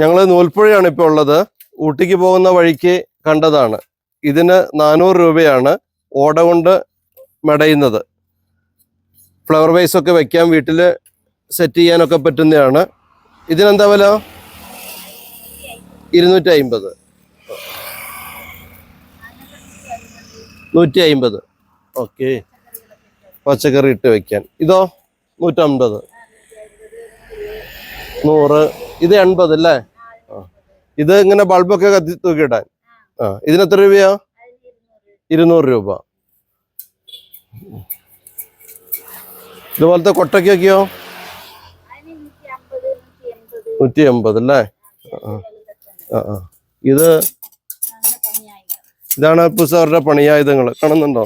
ഞങ്ങൾ നൂൽപ്പുഴയാണ് ഇപ്പോൾ ഉള്ളത്. ഊട്ടിക്ക് പോകുന്ന വഴിക്ക് കണ്ടതാണ്. ഇതിന് നാനൂറ് രൂപയാണ് ഓട കൊണ്ട് മെടയുന്നത്. ഫ്ലവർ വൈസ് ഒക്കെ വെക്കാൻ വീട്ടിൽ സെറ്റ് ചെയ്യാനൊക്കെ പറ്റുന്നതാണ്. ഇതിനെന്താ വില? ഇരുന്നൂറ്റി അയിമ്പത് നൂറ്റി അയിമ്പത് ഓക്കെ. പച്ചക്കറി ഇട്ട് വെക്കാൻ. ഇതോ? നൂറ്റമ്പത്. നൂറ്. ഇത് എൺപത് അല്ലേ? ഇത് ഇങ്ങനെ ബൾബൊക്കെ കത്തി തൂക്കിയിടാൻ ആ. ഇതിന് എത്ര രൂപയാ? ഇരുന്നൂറ് രൂപ. ഇതുപോലത്തെ കൊട്ടയ്ക്കൊക്കെയോ? നൂറ്റി എൺപത് അല്ലേ ഇത് ഇതാണ് പുസ്തകരുടെ പണിയായുധങ്ങൾ കാണുന്നുണ്ടോ?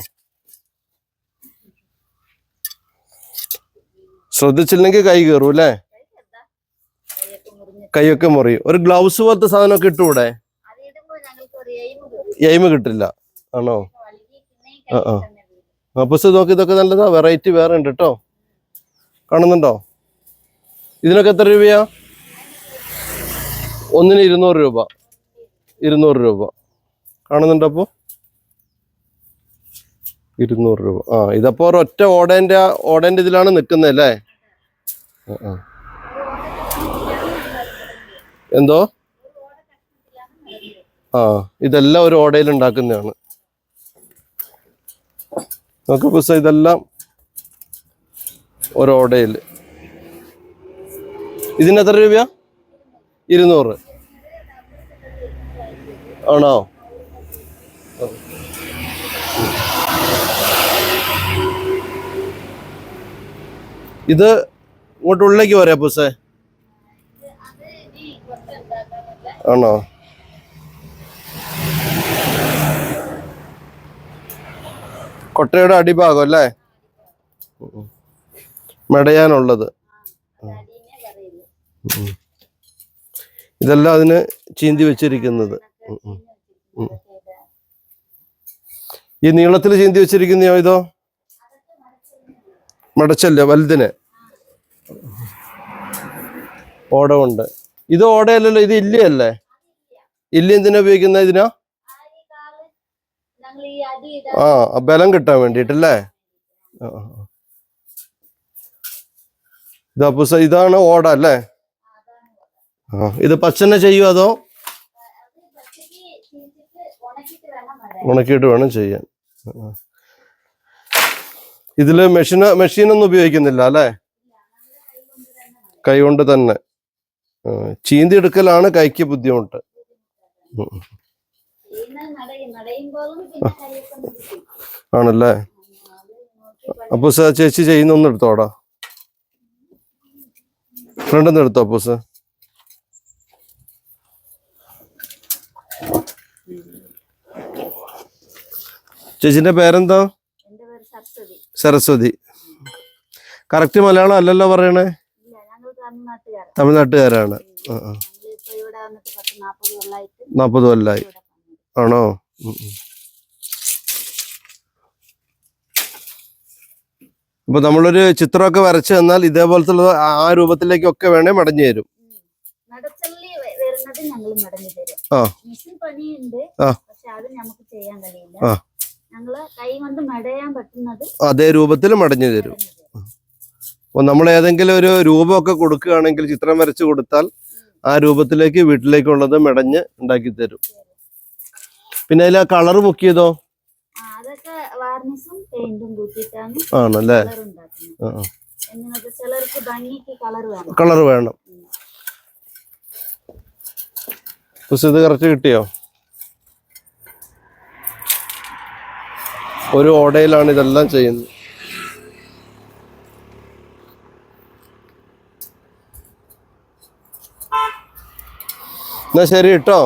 ശ്രദ്ധിച്ചില്ലെങ്കിൽ കൈ കയറും അല്ലേ കൈയൊക്കെ മുറിയും ഒരു ഗ്ലൗസ് പോലത്തെ സാധനമൊക്കെ ഇട്ടുകൂടെ എയിമ് കിട്ടില്ല. ആണോ? ആ, ആ. പുസ്തകം നോക്കി ഇതൊക്കെ നല്ലതാ. വെറൈറ്റി വേറെ ഉണ്ട് കേട്ടോ കാണുന്നുണ്ടോ? ഇതിനൊക്കെ എത്ര രൂപയാ? ഒന്നിന് ഇരുന്നൂറ് രൂപ. ഇരുന്നൂറ് രൂപ. കാണുന്നുണ്ടോ അപ്പോ? ഇരുന്നൂറ് രൂപ. ആ ഇതപ്പോ ഒരൊറ്റ ഓടേന്റെ ഓടേന്റെ ഇതിലാണ് നിൽക്കുന്നത് അല്ലേ? ആ, ആ. എന്തോ? ആ ഇതെല്ലാം ഒരു ഓടയിൽ ഉണ്ടാക്കുന്നതാണ്. നോക്ക് പുസ്തകം ഇതെല്ലാം ഒരു ഓടയിൽ. ഇതിന് എത്ര രൂപയാ? ഇരുന്നൂറ്. ആണോ? ഇത് ഇങ്ങോട്ട് ഉള്ളിലേക്ക് പോരാ പുസ്തേ ആണോ കൊട്ടയുടെ അടിഭാഗം അല്ലേ. മെടയാനുള്ളത്. ഇതെല്ലാം അതിന് ചീന്തി വെച്ചിരിക്കുന്നത്. ഈ നീളത്തിൽ ചീന്തി വെച്ചിരിക്കുന്നയോ ഇതോ മടച്ചല്ലോ വലുതിന് ഓടമുണ്ട് ഇത് ഓടയല്ലല്ലോ ഇത് ഇല്ലയല്ലേ? ഇല്ല എന്തിനാ ഉപയോഗിക്കുന്ന ഇതിനാ? ആ ബലം കിട്ടാൻ വേണ്ടിട്ടല്ലേ ആ, ആ, ആ. ഇതാ പുസ്ത ഇതാണ് ഓട അല്ലേ? ആ ഇത് പച്ചനെ ചെയ്യോ അതോ? ഉണക്കിയിട്ട് വേണം ചെയ്യാൻ. ഇതിൽ മെഷീൻ മെഷീനൊന്നും ഉപയോഗിക്കുന്നില്ല അല്ലേ? കൈ കൊണ്ട് തന്നെ. ആ, ചീന്തി എടുക്കലാണ് കൈക്ക് ബുദ്ധിമുട്ട്. ആണല്ലേ? അപ്പൂസ ചേച്ചി ചെയ്യുന്ന ഒന്ന് എടുത്തോടാ ഫ്രണ്ട് എടുത്തോ അപ്പൂസ് ചേച്ചിന്റെ പേരെന്താ? സരസ്വതി. കറക്റ്റ് മലയാളം അല്ലല്ലോ പറയണേ? തമിഴ്നാട്ടുകാരാണ്. നാപ്പത് കൊല്ലായി. ആണോ. അപ്പൊ നമ്മളൊരു ചിത്രമൊക്കെ വരച്ചു തന്നാൽ ഇതേപോലത്തെ ആ രൂപത്തിലേക്കൊക്കെ വേണേ മടഞ്ഞു തരും. ആ. അതേ രൂപത്തിൽ മടഞ്ഞു തരും. മടങ്ങി തരും. അപ്പൊ നമ്മൾ ഏതെങ്കിലും ഒരു രൂപമൊക്കെ കൊടുക്കുകയാണെങ്കിൽ ചിത്രം വരച്ചു കൊടുത്താൽ ആ രൂപത്തിലേക്ക് വീട്ടിലേക്കുള്ളത് മെടഞ്ഞ് ഉണ്ടാക്കി തരും. പിന്നെ അതിൽ ആ കളർ ബുക്ക് ചെയ്തോ ആണല്ലേ? കളർ വേണം. ഇത് കറക്റ്റ് കിട്ടിയോ? ഒരു ഓടയിലാണ് ഇതെല്ലാം ചെയ്യുന്നത്. എന്നാ ശരി കേട്ടോ